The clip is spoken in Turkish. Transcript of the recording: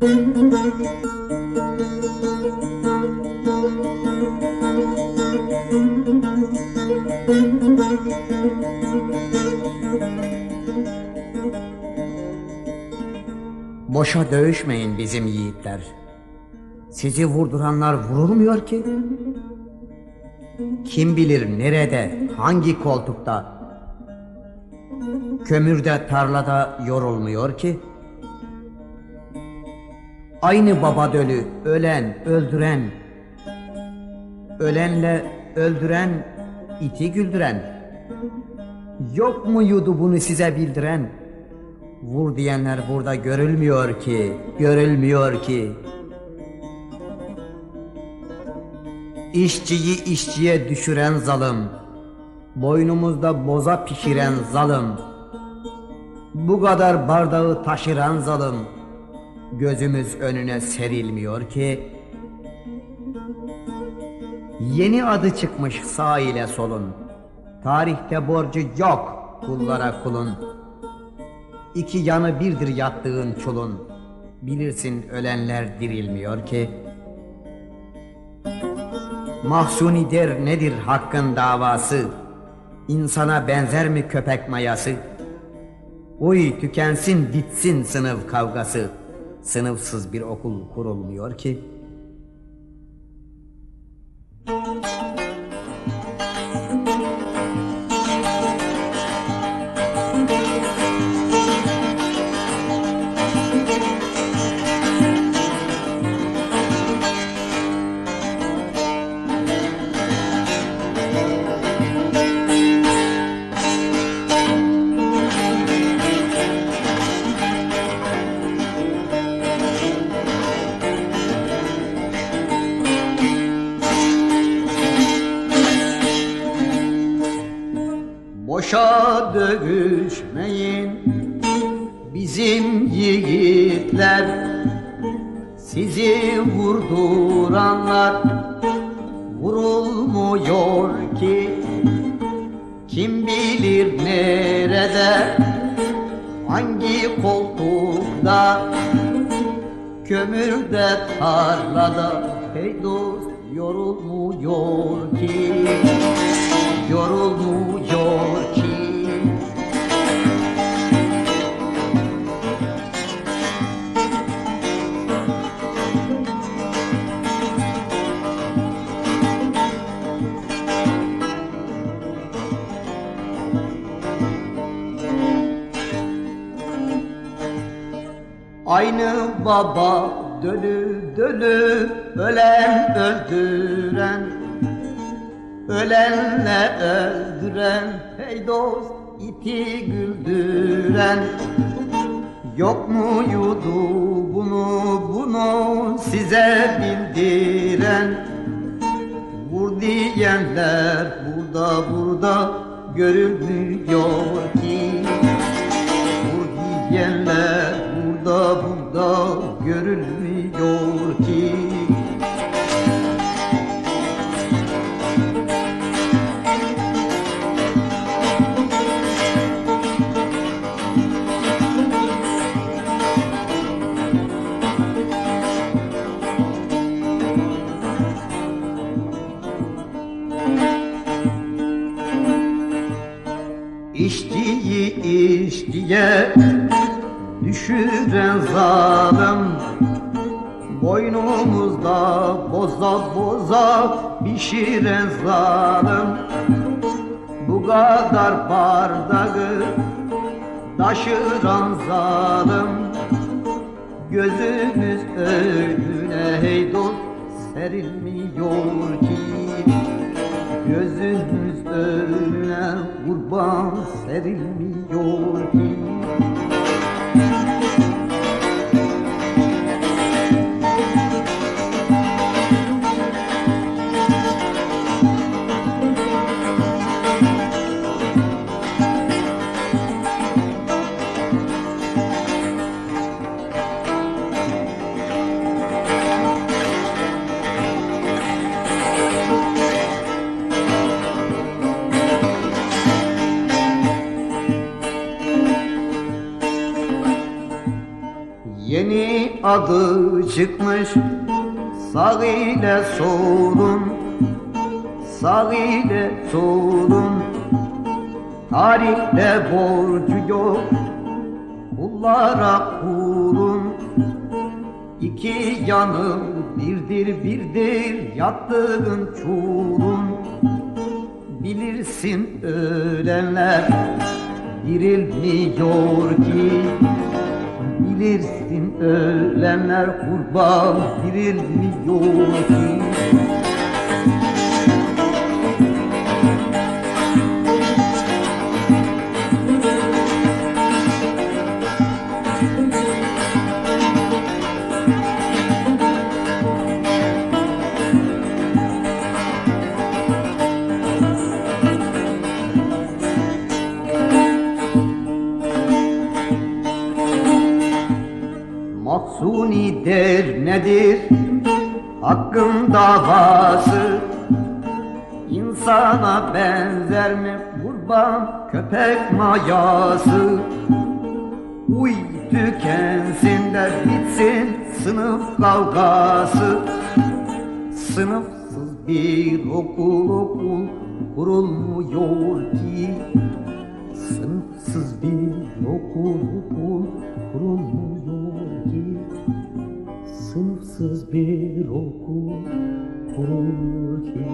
Boşa dövüşmeyin bizim yiğitler. Sizi vurduranlar vurulmuyor ki. Kim bilir nerede, hangi koltukta. Kömürde, tarlada yorulmuyor ki. Aynı baba dölü, ölen, öldüren. Ölenle öldüren, iti güldüren. Yok muydu bunu size bildiren? Vur diyenler burada görülmüyor ki, görülmüyor ki. İşçiyi işçiye düşüren zalim, boynumuzda boza pişiren zalim, bu kadar bardağı taşıran zalim, gözümüz önüne serilmiyor ki. Yeni adı çıkmış sağ ile solun, tarihte borcu yok kullara kulun. İki yanı birdir yattığın çulun. Bilirsin ölenler dirilmiyor ki. Mahsuni der nedir hakkın davası? İnsana benzer mi köpek mayası? Uy tükensin bitsin sınıf kavgası. Sınıfsız bir okul kurulmuyor ki. Boşa dövüşmeyin. Bizim yiğitler Sizi vurduranlar. Vurulmuyor ki. Kim bilir nerede? Hangi koltukta? Kömürde tarlada. Hey dost yorulmuyor ki Yorulmuyor ki. Aynı baba dölü dölü ölen öldüren Ölenle öldüren hey dost iti güldüren. Yok muydu bunu bunu size bildiren? Vur diyenler burada burada görülmüyor ki. Vur diyenler işçiye düşüren zalim Boynumuzda boza boza pişiren zalim Bu kadar bardağı taşıran zalim Gözümüz önüne hey dost serilmiyor ki. Gözümüz önüne kurban serilmiyor ki adı çıkmış. Sağ ile solun Sağ ile solun. Tarihte borcu yok Kullara kulun İki yanı birdir birdir yattığın çulun. Bilirsin ölenler dirilmiyor ki Bilirsin ölenler kurban dirilmiyor ki Maksuni der nedir? Hakkın davası İnsana benzer mi? Kurban köpek mayası. Uy tükensin de bitsin sınıf kavgası. Sınıfsız bir okul okul kurulmuyor ki. Sınıfsız bir okul okul Sınıfsız bir okul kurulmuyor ki